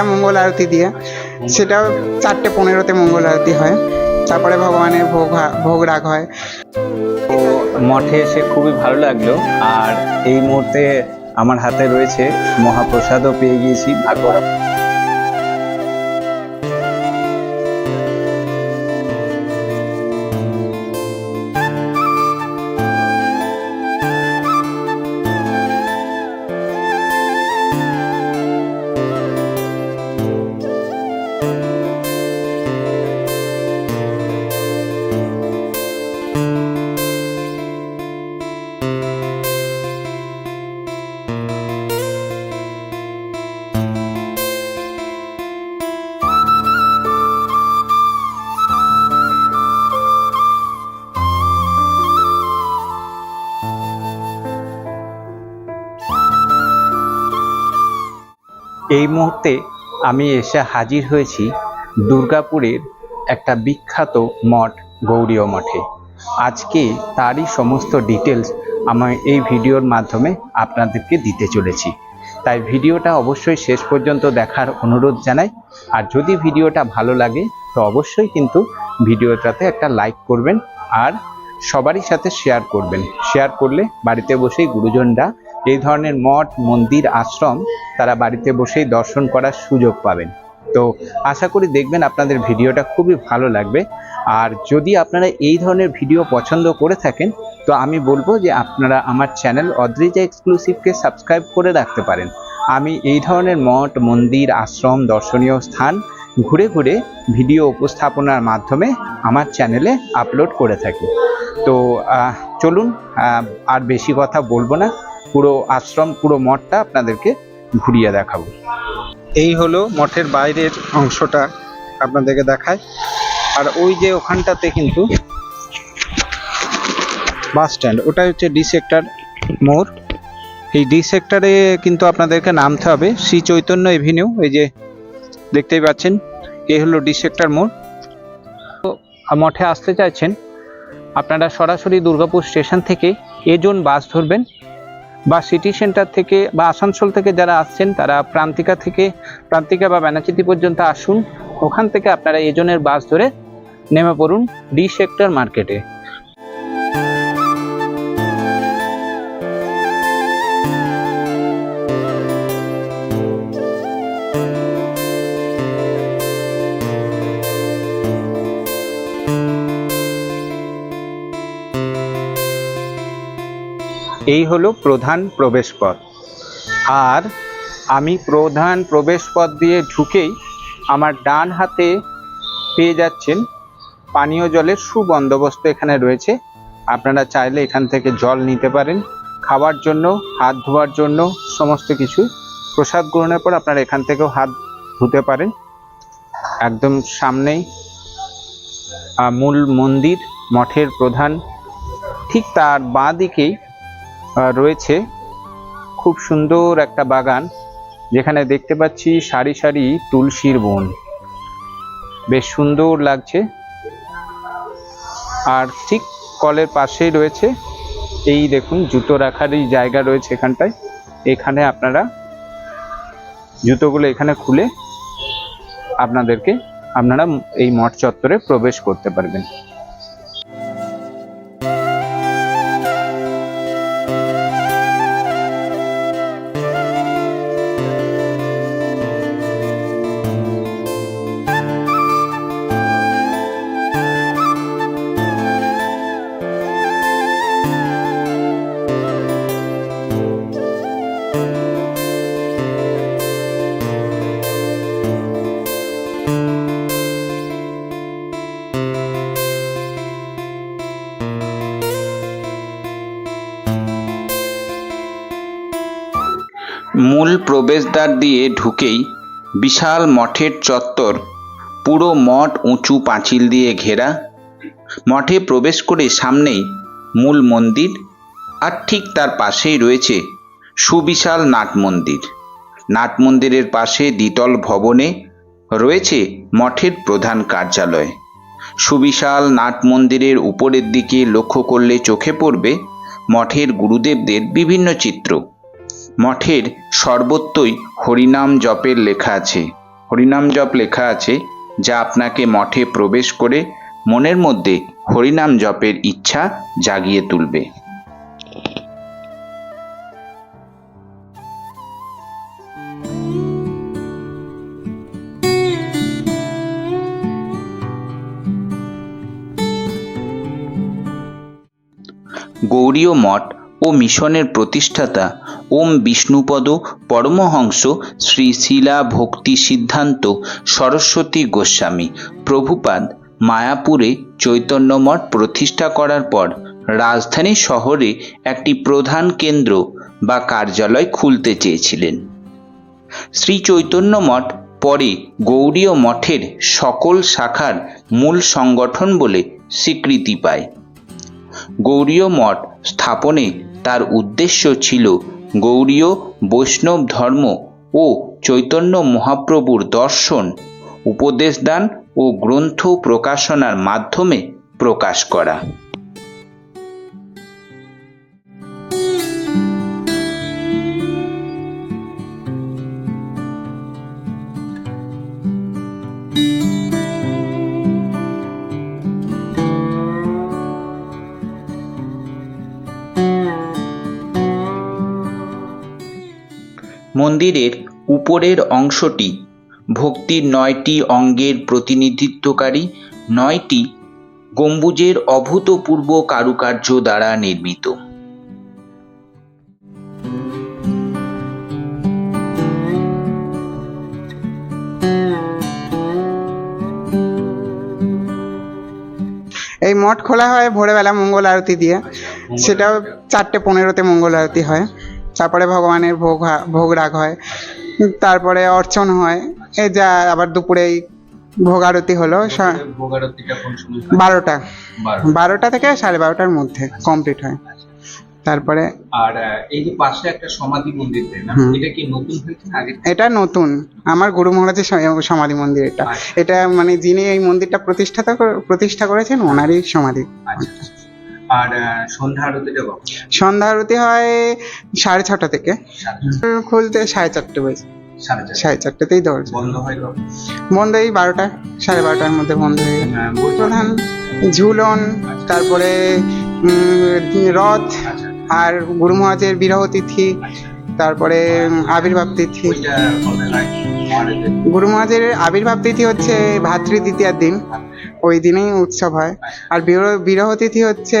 ভোরবেলা মঙ্গল আরতি দিয়ে। সেটাও চারটে পনেরোতে মঙ্গল আরতি হয়। তারপরে ভগবানের ভোগ ভোগ রাগ হয়। তো মঠে এসে খুবই ভালো লাগল। আর এই মুহূর্তে আমার হাতে রয়েছে মহাপ্রসাদও পেয়ে গিয়েছি ভাগ্য এই মুহূর্তে আমি এসে হাজির হয়েছি দুর্গাপুরের একটা বিখ্যাত মঠ, গৌরীয় মঠে। আজকে তারই সমস্ত ডিটেলস আমার এই ভিডিওর মাধ্যমে আপনাদেরকে দিতে চলেছি। তাই ভিডিওটা অবশ্যই শেষ পর্যন্ত দেখার অনুরোধ জানাই। আর যদি ভিডিওটা ভালো লাগে, তো অবশ্যই কিন্তু ভিডিওটাতে একটা লাইক করবেন আর সবারই সাথে শেয়ার করবেন। শেয়ার করলে বাড়িতে বসেই গুরুজনরা এই ধরনের মঠ, মন্দির, আশ্রম তারা বাড়িতে বসেই দর্শন করার সুযোগ পাবেন। তো আশা করি দেখবেন আপনাদের ভিডিওটা খুবই ভালো লাগবে। আর যদি আপনারা এই ধরনের ভিডিও পছন্দ করে থাকেন, তো আমি বলব যে আপনারা আমার চ্যানেল অদ্রিজা এক্সক্লুসিভকে সাবস্ক্রাইব করে রাখতে পারেন। আমি এই ধরনের মঠ, মন্দির, আশ্রম, দর্শনীয় স্থান ঘুরে ঘুরে ভিডিও উপস্থাপনার মাধ্যমে আমার চ্যানেলে আপলোড করে থাকি। তো চলুন আর বেশি কথা বলব না। পুরো আশ্রম, পুরো মঠটা আপনাদেরকে ঘুরিয়ে দেখাবো। এই হলো মঠের বাইরের অংশটা আপনাদেরকে দেখায়। আর ওই যে ওখানটাতে কিন্তু বাস স্ট্যান্ড ওটা হচ্ছে ডি সেক্টর মোড়। এই ডি সেক্টরে কিন্তু আপনাদেরকে নামতে হবে শ্রী চৈতন্য এভিনিউ, এই যে দেখতেই পাচ্ছেন, এই হলো ডি সেক্টর মোড়। মঠে আসতে চাইছেন, আপনারা সরাসরি দুর্গাপুর স্টেশন থেকে এজন বাস ধরবেন। বা সিটি সেন্টার থেকে বা আসানসোল থেকে যারা আসছেন, তারা প্রান্তিকা থেকে, প্রান্তিকা বা ব্যানাচিতি পর্যন্ত আসুন। ওখান থেকে আপনারা এজনের বাস ধরে নেমে পড়ুন ডি সেক্টর মার্কেটে। এই হলো প্রধান প্রবেশপথ। আর আমি প্রধান প্রবেশপথ দিয়ে ঢুকেই আমার ডান হাতে পেয়ে যাচ্ছেন পানীয় জলের সুবন্দোবস্ত এখানে রয়েছে। আপনারা চাইলে এখান থেকে জল নিতে পারেন। খাওয়ার জন্য, হাত ধোয়ার জন্য সমস্ত কিছু। প্রসাদ গ্রহণের পর আপনারা এখান থেকেও হাত ধুতে পারেন। একদম সামনেই মূল মন্দির, মঠের প্রধান। ঠিক তার বাঁ দিকেই রয়েছে খুব সুন্দর একটা বাগান, যেখানে দেখতে পাচ্ছি সারি সারি তুলসীর বন। বেশ সুন্দর লাগছে। আর ঠিক কলের পাশেই রয়েছে, এই দেখুন, জুতো রাখারই জায়গা রয়েছে এখানটায়। এখানে আপনারা জুতোগুলো এখানে খুলে আপনাদেরকে, আপনারা এই মঠ চত্বরে প্রবেশ করতে পারবেন। প্রবেশদ্বার দিয়ে ঢুকেই বিশাল মঠের চত্বর পুরো মঠ উঁচু পাঁচিল দিয়ে ঘেরা। মঠে প্রবেশ করে সামনেই মূল মন্দির আর ঠিক তার পাশেই রয়েছে সুবিশাল নাট মন্দির। নাট মন্দিরের পাশে দ্বিতল ভবনে রয়েছে মঠের প্রধান কার্যালয়। সুবিশাল নাট মন্দিরের উপরের দিকে লক্ষ্য করলে চোখে পড়বে মঠের গুরুদেবদের বিভিন্ন চিত্র। মঠের সর্বত্রই হরিনাম জপের লেখা আছে। হরিনাম জপ লেখা আছে যা আপনাকে মঠে প্রবেশ করে মনের মধ্যে হরিনাম জপের ইচ্ছা জাগিয়ে তুলবে। গৌরীয় মঠ ও মিশনের প্রতিষ্ঠাতা ওম বিষ্ণুপদ পরমহংস শ্রী শিলা ভক্তি সিদ্ধান্ত সরস্বতী গোস্বামী। প্রভুপাদ মায়াপুরে চৈতন্য মঠ প্রতিষ্ঠা করার পর রাজধানী শহরে একটি প্রধান কেন্দ্র বা কার্যালয় খুলতে চেয়েছিলেন। শ্রী চৈতন্য মঠ পরে গৌড়ীয় মঠের সকল শাখার মূল সংগঠন বলে স্বীকৃতি পায়। গৌড়ীয় মঠ স্থাপনে তার উদ্দেশ্য ছিল গৌড়ীয় বৈষ্ণব ধর্ম ও চৈতন্য মহাপ্রভুর দর্শন উপদেশদান ও গ্রন্থ প্রকাশনার মাধ্যমে প্রকাশ করা। মন্দিরের উপরের অংশটি ভক্তির নয়টি অঙ্গের প্রতিনিধিত্বকারী নয়টি গম্বুজের অভূতপূর্ব কারুকার্য দ্বারা নির্মিত। এই মঠ খোলা হয় ভোরবেলা মঙ্গল আরতি দিয়ে। সেটাও চারটে পনেরোতে মঙ্গল আরতি হয়। তারপরে ভগবানের ভোগ ভোগ রাগ হয় তারপরে অর্চন হয় এই যা আবার দুপুরেই ভোগ আরতি হলো বারোটা। বারোটা। থেকে সাড়ে বারোটার মধ্যে কমপ্লিট হয়। তারপরে আর এই যে পাশে একটা সমাধি মন্দির এটা কি নতুন হয়েছে? আগে এটা নতুন। আমার গুরু মহারাজের সমাধি মন্দির এটা। এটা মানে যিনি এই মন্দিরটা প্রতিষ্ঠা প্রতিষ্ঠা করেছেন ওনারই সমাধি। আচ্ছা। আর সন্ধ্যা আরতিটা কখন? সন্ধ্যা আরতি হয় সাড়ে ছটা থেকে। খুলতে সাড়ে চারটে বাজে। সাড়ে চারটেতেই দরজা বন্ধ হয় বন্ধ এই বারোটা সাড়ে বারোটার মধ্যে বন্ধ হয়ে আহ, বলছি- প্রধান ঝুলন তারপরে রথ আচ্ছা আর গুরু মহাজের বিরহ তিথি তারপরে আবির্ভাব তিথি। হয়? গুরু মহাজের আবির্ভাব তিথি হচ্ছে ভাতৃ দ্বিতীয়ার দিন ওই দিনেই উৎসব হয়। আর বিরহ বিরহ তিথি হচ্ছে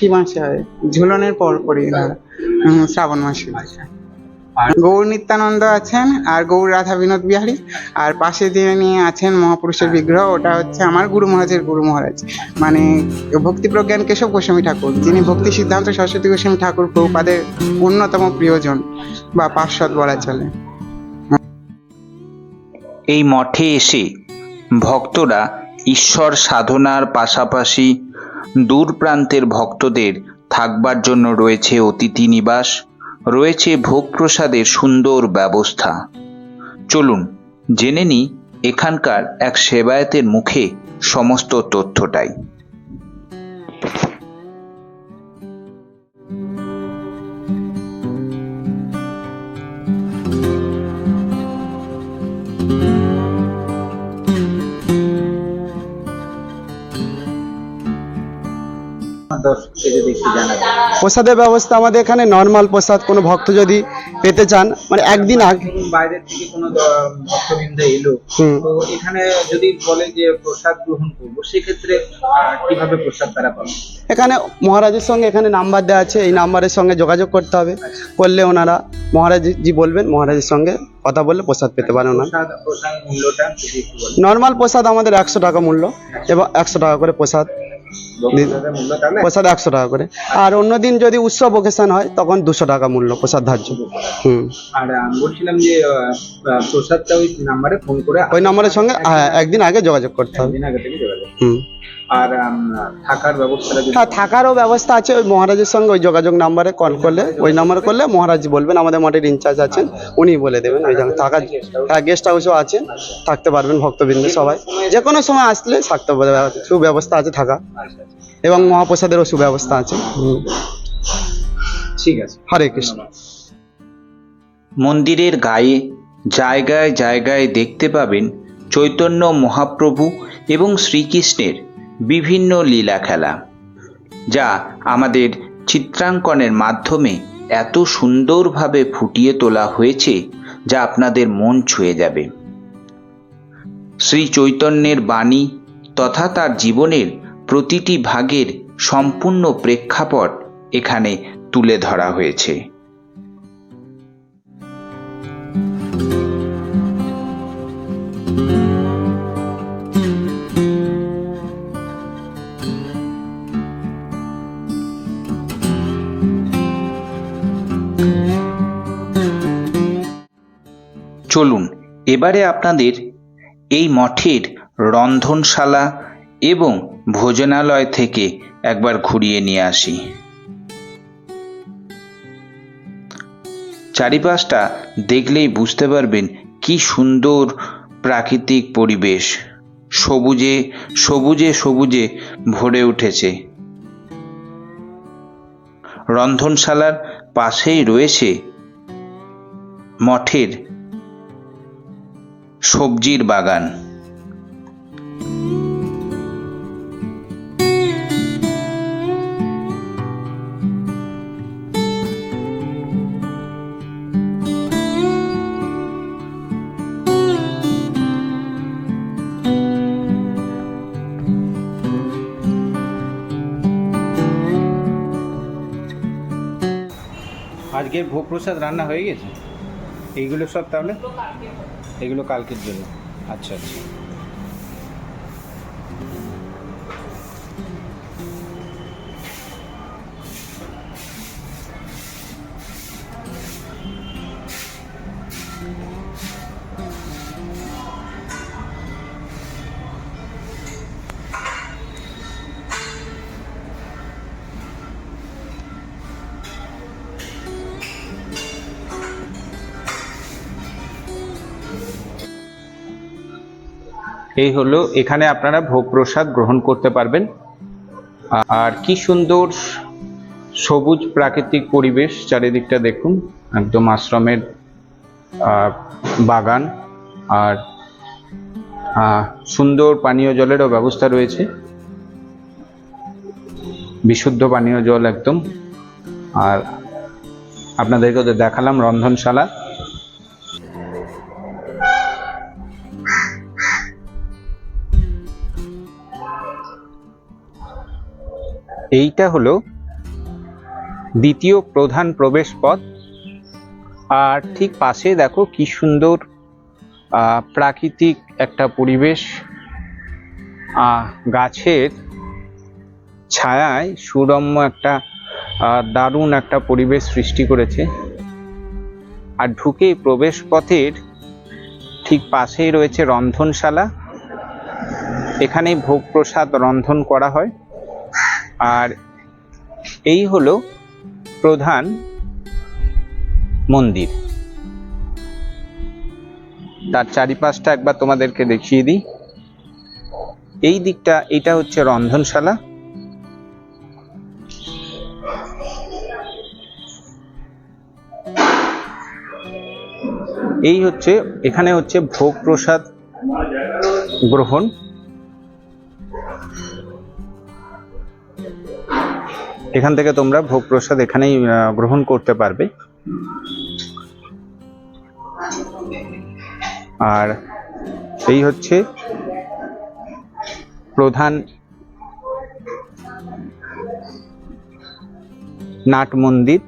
কি মাসে হয়? ঝুলনের পর পরই হয়। শ্রাবণ মাসে। আর গৌর নিত্যানন্দ আছেন আর গৌর রাধা বিনোদ বিহারী। আর পাশে যিনি আছেন মহাপুরুষের বিগ্রহ। ওটা হচ্ছে আমার গুরু মহারাজের গুরু মহারাজ। মানে ভক্তি প্রজ্ঞান কেশব গোস্বামী ঠাকুর। যিনি ভক্তি সিদ্ধান্ত সরস্বতী গোস্বামী ঠাকুর প্রভুপাদের অন্যতম প্রিয়জন বা পার্শ্বদ বলা চলে। এই মঠে এসে ভক্তরা ঈশ্বর সাধনার পাশাপাশি দূর প্রান্তের ভক্তদের থাকবার জন্য রয়েছে অতিথি নিবাস, রয়েছে ভোগ প্রসাদের সুন্দর ব্যবস্থা। চলুন, জেনে নিই এখানকার এক সেবায়েতের মুখে সমস্ত তথ্যটাই। প্রসাদের ব্যবস্থা আমাদের এখানে নর্মাল প্রসাদ কোনো ভক্ত যদি পেতে চান মানে একদিন আগে। বাইরের থেকে কোনো ভক্তবৃন্দ এলো তো এখানে যদি বলে যে প্রসাদ গ্রহণ করব সেক্ষেত্রে কীভাবে প্রসাদ তারা পাবে? এখানে মহারাজের সঙ্গে এখানে নাম্বার দেওয়া আছে এই নাম্বারের সঙ্গে যোগাযোগ করতে হবে। করলে ওনারা মহারাজ জি বলবেন মহারাজের সঙ্গে কথা বললে প্রসাদ পেতে পারেন ওনারা। নর্মাল প্রসাদ আমাদের একশো টাকা মূল্য এবং একশো টাকা করে প্রসাদ। প্রসাদ একশো টাকা করে। আর অন্যদিন যদি উৎসব ওকেশন হয় তখন দুশো টাকা মূল্য প্রসাদ ধার্য। হুম। আর আমি বলছিলাম যে প্রসাদটা ওই নাম্বারে ফোন করে ওই নাম্বারের সঙ্গে হ্যাঁ একদিন আগে যোগাযোগ করতে হবে। হুম। আর থাকার ব্যবস্থাটা যদি হ্যাঁ থাকারও ব্যবস্থা আছে। ওই মহারাজের সঙ্গে ওই যোগাযোগ নাম্বারে কল করলে ওই নাম্বারে করলে মহারাজ বলবেন আমাদের মঠের ইনচার্জ আছেন উনি বলে দেবেন। ওই জায়গায় থাকার হ্যাঁ গেস্ট হাউসও আছেন থাকতে পারবেন ভক্তবৃন্দ সবাই। যে কোনো সময় আসলে থাকতে সুব্যবস্থা আছে থাকা। এবং মহাপ্রসাদেরও সুব্যবস্থা আছে। ঠিক আছে। হরে কৃষ্ণ। মন্দিরের গায়ে জায়গায় জায়গায় দেখতে পাবেন চৈতন্য মহাপ্রভু এবং শ্রীকৃষ্ণের বিভিন্ন লীলা খেলা, যা আমাদের চিত্রাঙ্কনের মাধ্যমে এত সুন্দরভাবে ফুটিয়ে তোলা হয়েছে যা আপনাদের মন ছুঁয়ে যাবে। শ্রী চৈতন্যের বাণী তথা তার জীবনের প্রতিটি ভাগের সম্পূর্ণ প্রেক্ষাপট এখানে তুলে ধরা হয়েছে। চলুন, এবারে আপনাদের এই মঠের রন্ধনশালা এবং ভোজনালয় থেকে একবার ঘুরিয়ে নিয়ে আসি। চারিপাশটা দেখলেই বুঝতে পারবেন কি সুন্দর প্রাকৃতিক পরিবেশ। সবুজে সবুজে সবুজে ভরে উঠেছে। রন্ধনশালার পাশেই রয়েছে মঠের সবজির বাগান। আজকের ভোগ প্রসাদ রান্না হয়ে গেছে? এইগুলো সব তাহলে এগুলো কালকের জন্য। আচ্ছা আচ্ছা। এই হলো, এখানে আপনারা ভোগ প্রসাদ গ্রহণ করতে পারবেন। আর কি সুন্দর সবুজ প্রাকৃতিক পরিবেশ চারিদিকটা দেখুন, একদম আশ্রমের বাগান। আর সুন্দর পানীয় জলেরও ব্যবস্থা রয়েছে। বিশুদ্ধ পানীয় জল একদম। আর আপনাদেরকে দেখালাম রন্ধনশালা। এইটা হলো দ্বিতীয় প্রধান প্রবেশ পথ। আর ঠিক পাশে দেখো কি সুন্দর প্রাকৃতিক একটা পরিবেশ। গাছের ছায়ায় সুরম্য একটা দারুণ একটা পরিবেশ সৃষ্টি করেছে। আর ঢুকে প্রবেশ পথের ঠিক পাশেই রয়েছে রন্ধনশালা। এখানে ভোগ প্রসাদ রন্ধন করা হয়। আর এই হলো প্রধান মন্দির। তার চারিপাশটা একবার তোমাদেরকে দেখিয়ে দিই। এই দিকটা, এটা হচ্ছে রন্ধনশালা। এই হচ্ছে, এখানে হচ্ছে ভোগ প্রসাদ গ্রহণ। এখান থেকে তোমরা ভোগ প্রসাদ এখানেই গ্রহণ করতে পারবে। আর এই হচ্ছে প্রধান নাট মন্দির।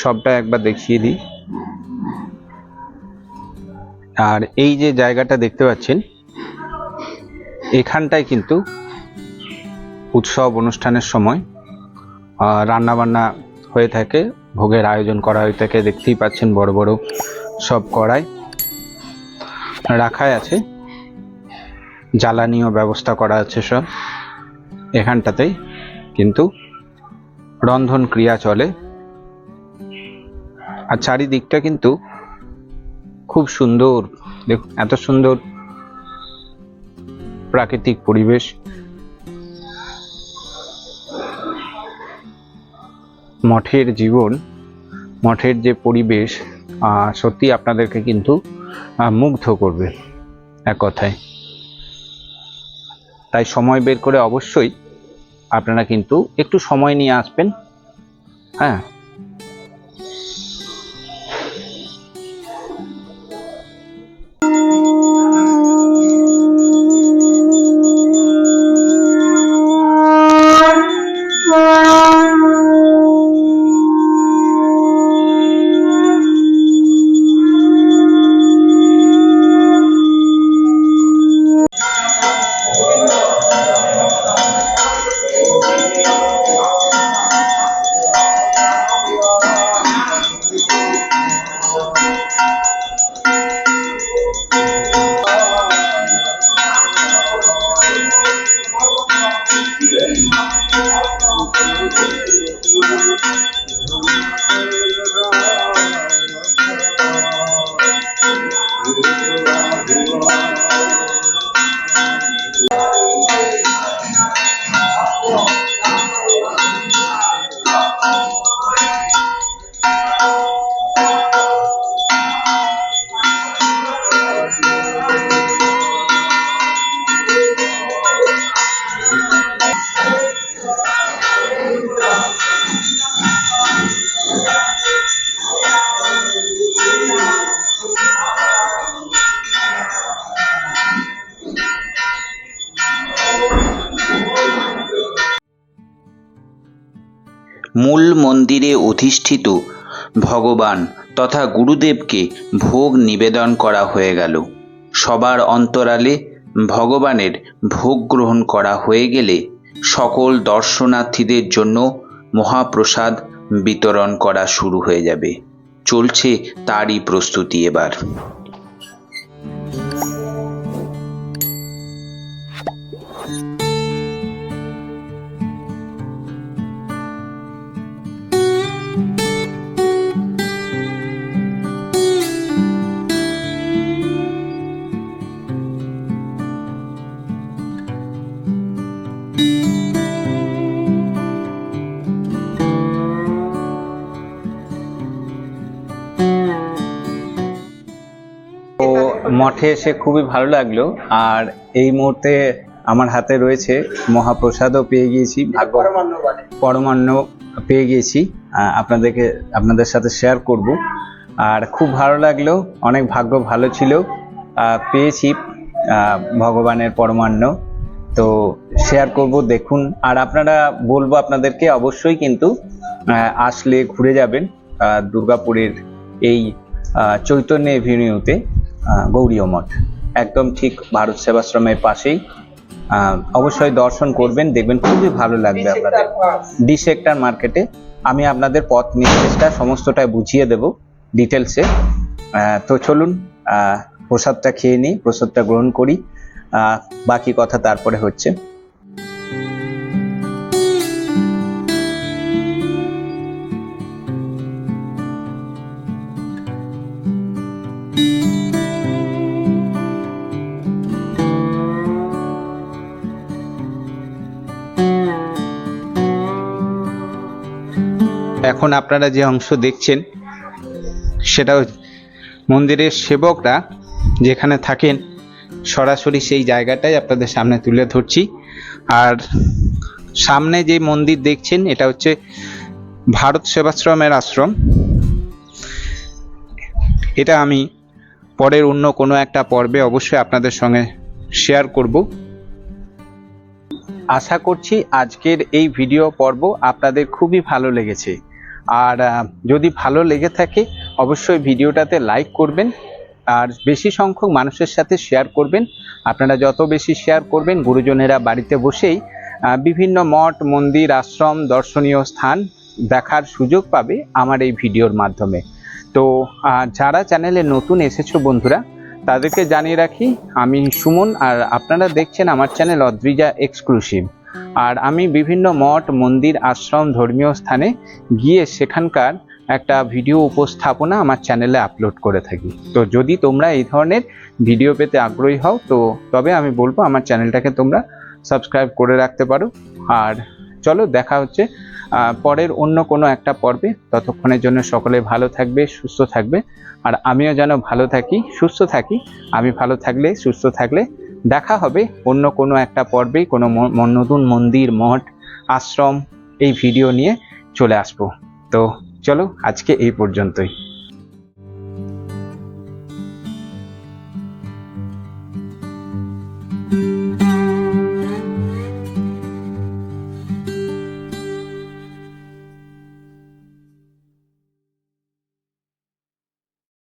সবটা একবার দেখিয়ে দিই। আর এই যে জায়গাটা দেখতে পাচ্ছেন এখানটায় কিন্তু উৎসব অনুষ্ঠানের সময় রান্না বান্না হয়ে থাকে, ভোগের আয়োজন করা হয়ে থাকে, দেখতেই পাচ্ছেন বড় বড় সব কড়াই রাখাই আছে। জ্বালানিও ব্যবস্থা করা আছে সব। এখানটাতেই কিন্তু রন্ধন ক্রিয়া চলে। আর চারিদিকটা কিন্তু খুব সুন্দর দেখুন এত সুন্দর প্রাকৃতিক পরিবেশ। মঠের জীবন, মঠের যে পরিবেশ সত্যি আপনাদেরকে কিন্তু মুগ্ধ করবে এক কথায়। তাই সময় বের করে অবশ্যই আপনারা কিন্তু একটু সময় নিয়ে আসবেন। হ্যাঁ মূল মন্দিরে অধিষ্ঠিত ভগবান তথা গুরুদেবকে ভোগ নিবেদন করা হয়ে গেল। সবার অন্তরালে ভগবানের ভোগ গ্রহণ করা হয়ে গেলে সকল দর্শনার্থীদের জন্য মহাপ্রসাদ বিতরণ করা শুরু হয়ে যাবে। চলছে তারই প্রস্তুতি এবার। মঠে এসে খুবই ভালো লাগল। আর এই মুহূর্তে আমার হাতে রয়েছে মহাপ্রসাদও পেয়ে গিয়েছি, ভাগ্য পরমান্ন পেয়ে গিয়েছি। আপনাদেরকে, আপনাদের সাথে শেয়ার করব। আর খুব ভালো লাগল, অনেক ভাগ্য ভালো ছিল। পেয়েছি ভগবানের পরমান্ন। তো শেয়ার করব, দেখুন। আর আপনারা বলব আপনাদেরকে অবশ্যই কিন্তু আসলে ঘুরে যাবেন দুর্গাপুরের এই চৈতন্য এভিনিউতে গৌরীয় মঠ। একদম ঠিক ভারত সেবাশ্রমের পাশেই। অবশ্যই দর্শন করবেন দেখবেন খুবই ভালো লাগবে আপনাদের। ডি সেক্টর মার্কেটে আমি আপনাদের পথ নির্দেশটা সমস্তটাই বুঝিয়ে দেব ডিটেলসে তো চলুন আহ, প্রসাদটা খেয়ে নিই প্রসাদটা গ্রহণ করি। আহ, বাকি কথা তারপরে হচ্ছে। এখন আপনারা যে অংশ দেখছেন, সেটা মন্দিরের সেবকরা যেখানে থাকেন, সরাসরি সেই জায়গাটাই আপনাদের সামনে তুলে ধরছি। আর সামনে যে মন্দির দেখছেন, এটা হচ্ছে ভারত সেবাশ্রমের আশ্রম। এটা আমি পরের অন্য কোনো একটা পর্বে অবশ্যই আপনাদের সঙ্গে শেয়ার করব। আশা করছি আজকের এই ভিডিও পর্ব আপনাদের খুবই ভালো লেগেছে। আর যদি ভালো লেগে থাকে, অবশ্যই ভিডিওটাতে লাইক করবেন, আর বেশি সংখ্যক মানুষের সাথে শেয়ার করবেন। আপনারা যত বেশি শেয়ার করবেন, গুরুজনেরা বাড়িতে বসেই বিভিন্ন মঠ, মন্দির, আশ্রম, দর্শনীয় স্থান দেখার সুযোগ পাবে আমার এই ভিডিওর মাধ্যমে। তো যারা চ্যানেলে নতুন এসেছ বন্ধুরা, তাদেরকে জানিয়ে রাখি, আমি সুমন, আর আপনারা দেখছেন আমার চ্যানেল অদ্রিজা এক্সক্লুসিভ আর আমি বিভিন্ন মঠ, মন্দির, আশ্রম, ধর্মীয় স্থানে গিয়ে সেখানকার একটা ভিডিও উপস্থাপনা আমার চ্যানেলে আপলোড করে থাকি। তো যদি তোমরা এই ধরনের ভিডিও পেতে আগ্রহী হও, তো তবে আমি বলব আমার চ্যানেলটাকে তোমরা সাবস্ক্রাইব করে রাখতে পারো। আর চলো দেখা হচ্ছে পরের অন্য কোনো একটা পর্বে। ততক্ষণের জন্য সকলে ভালো থাকবে, সুস্থ থাকবে। আর আমিও যেন ভালো থাকি, সুস্থ থাকি। আমি ভালো থাকলে, সুস্থ থাকলে দেখা হবে অন্য কোনো একটা পর্বে, কোনো নতুন মন্দির, মঠ, আশ্রম, এই ভিডিও নিয়ে চলে আসব। তো চলো আজকে এই পর্যন্তই। thank